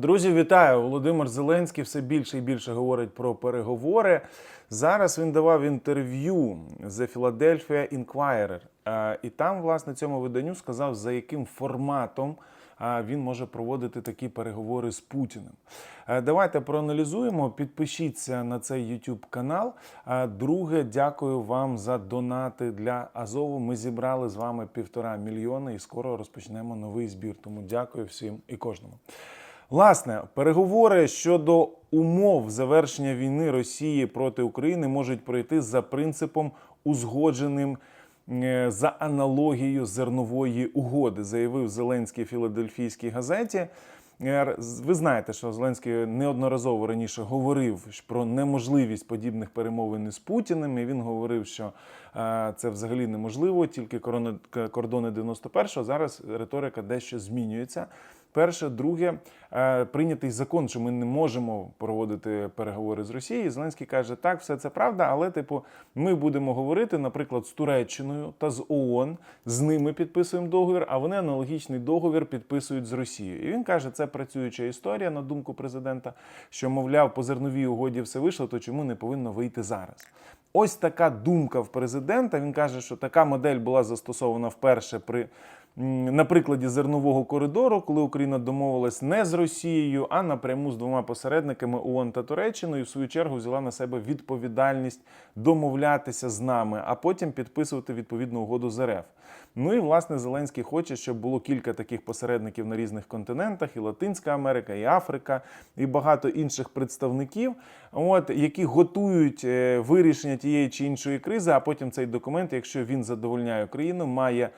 Друзі, вітаю! Володимир Зеленський все більше і більше говорить про переговори. Зараз він давав інтерв'ю The Philadelphia Inquirer. Е, І там, власне, цьому виданню сказав, за яким форматом е, він може проводити такі переговори з Путіним. Е, Давайте проаналізуємо. Підпишіться на цей YouTube канал. Друге, дякую вам за донати для Азову. Ми зібрали з вами півтора мільйона і скоро розпочнемо новий збір. Тому дякую всім і кожному. Власне, переговори щодо умов завершення війни Росії проти України можуть пройти за принципом узгодженим е, за аналогією зернової угоди, заявив Зеленський Філадельфійській газеті. Е, Ви знаєте, що Зеленський неодноразово раніше говорив про неможливість подібних перемовин із Путіним. І він говорив, що е, це взагалі неможливо, тільки кордони 91-го. Зараз риторика дещо змінюється. Перше, друге, е, прийнятий закон, що ми не можемо проводити переговори з Росією. Зеленський каже, так, все це правда, але типу, ми будемо говорити, наприклад, з Туреччиною та з ООН, з ними підписуємо договір, а вони аналогічний договір підписують з Росією. І він каже, це працююча історія на думку президента, що мовляв, по зерновій угоді все вийшло, то чому не повинно вийти зараз? Ось така думка в президента. Він каже, що така модель була застосована вперше при на прикладі зернового коридору, коли Україна домовилась не з Росією, а напряму з двома посередниками ООН та Туреччиною. В свою чергу взяла на себе відповідальність домовлятися з нами, а потім підписувати відповідну угоду з РФ. Ну і власне Зеленський хоче, щоб було кілька таких посередників на різних континентах: і Латинська Америка, і Африка, і багато інших представників, от які готують е, вирішення тієї чи іншої кризи. А потім цей документ, якщо він задовольняє Україну, має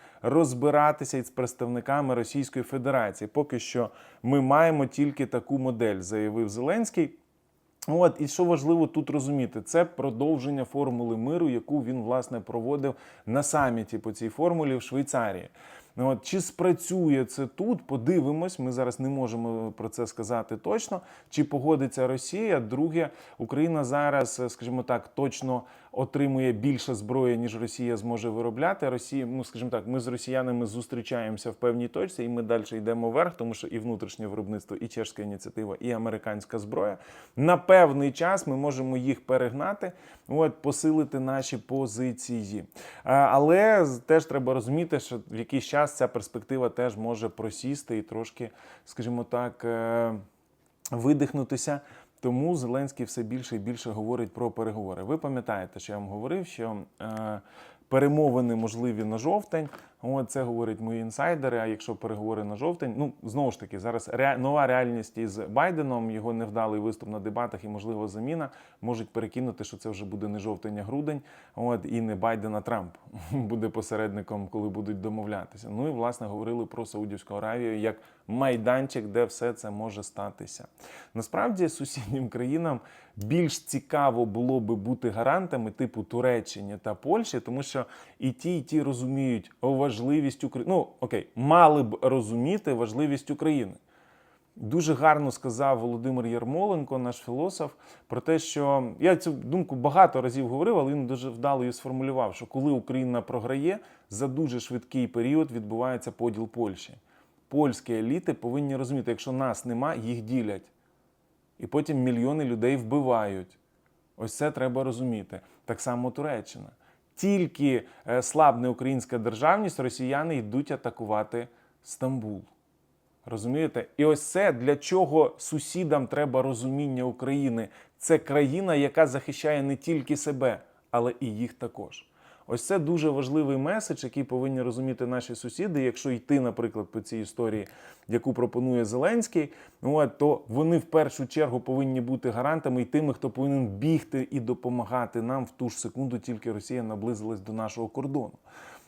розбиратися із представниками Російської Федерації. Поки що ми маємо тільки таку модель, заявив Зеленський. От і що важливо тут розуміти, це продовження формули миру, яку він власне проводив на саміті по цій формулі в Швейцарії. От, чи спрацює це тут? Подивимось. Ми зараз не можемо про це сказати точно. Чи погодиться Росія? Друге, Україна зараз, скажімо так, точно отримує більше зброї, ніж Росія зможе виробляти. Росія, ну скажімо так, ми з росіянами зустрічаємося в певній точці, і ми далі йдемо вверх, тому що і внутрішнє виробництво, і чешська ініціатива, і американська зброя. На певний час ми можемо їх перегнати, от посилити наші позиції. Але теж треба розуміти, що в якийсь час ця перспектива теж може просісти і трошки, скажімо так. е, видихнутися. Тому Зеленський все більше і більше говорить про переговори. Ви пам'ятаєте, що я вам говорив, що е, перемовини можливі на жовтень. От це говорять мої інсайдери. А якщо переговори на жовтень, ну знову ж таки, зараз ре, нова реальність із Байденом, його невдалий виступ на дебатах і можливо заміна можуть перекинути, що це вже буде не жовтень, а грудень. От і не Байден, а Трамп буде посередником, коли будуть домовлятися. Ну і власне говорили про Саудівську Аравію як майданчик, де все це може статися. Насправді сусіднім країнам більш цікаво було би бути гарантами типу Туреччині та Польщі, тому що і ті, і ті розуміють важливість України. Ну окей, мали б розуміти важливість України. Дуже гарно сказав Володимир Ярмоленко, наш філософ, про те, що я цю думку багато разів говорив, але він дуже вдало її сформулював, що коли Україна програє, за дуже швидкий період відбувається поділ Польщі. Польські еліти повинні розуміти, якщо нас нема, їх ділять. І потім мільйони людей вбивають. Ось це треба розуміти. Так само Туреччина. Тільки е, слабне українська державність, росіяни йдуть атакувати Стамбул. Розумієте? І ось це для чого сусідам треба розуміння України. Це країна, яка захищає не тільки себе, але і їх також. Ось це дуже важливий меседж, який повинні розуміти наші сусіди. Якщо йти, наприклад, по цій історії, яку пропонує Зеленський, ну, то вони в першу чергу повинні бути гарантами і тими, хто повинен бігти і допомагати нам в ту ж секунду, тільки Росія наблизилась до нашого кордону.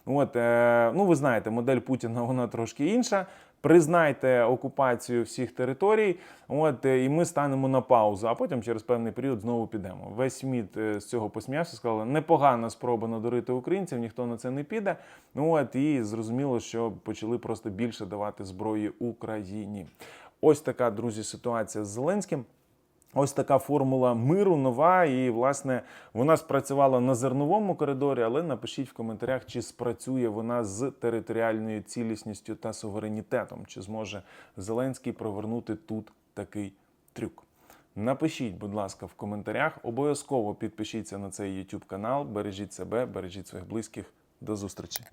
От, е, ну ви знаєте, модель Путіна вона трошки інша. Признайте окупацію всіх територій, от е, і ми станемо на паузу, а потім через певний період знову підемо. Весь світ е, з цього посміявся, сказали, непогана спроба надурити українців, ніхто на це не піде. Ну от і зрозуміло, що почали просто більше давати зброї Україні. Ось така друзі ситуація з Зеленським. Ось така формула миру нова, і власне вона спрацювала на зерновому коридорі. Але напишіть в коментарях, чи спрацює вона з територіальною цілісністю та суверенітетом, чи зможе Зеленський провернути тут такий трюк? Напишіть, будь ласка, в коментарях. Обов'язково підпишіться на цей YouTube канал. Бережіть себе, бережіть своїх близьких. До зустрічі!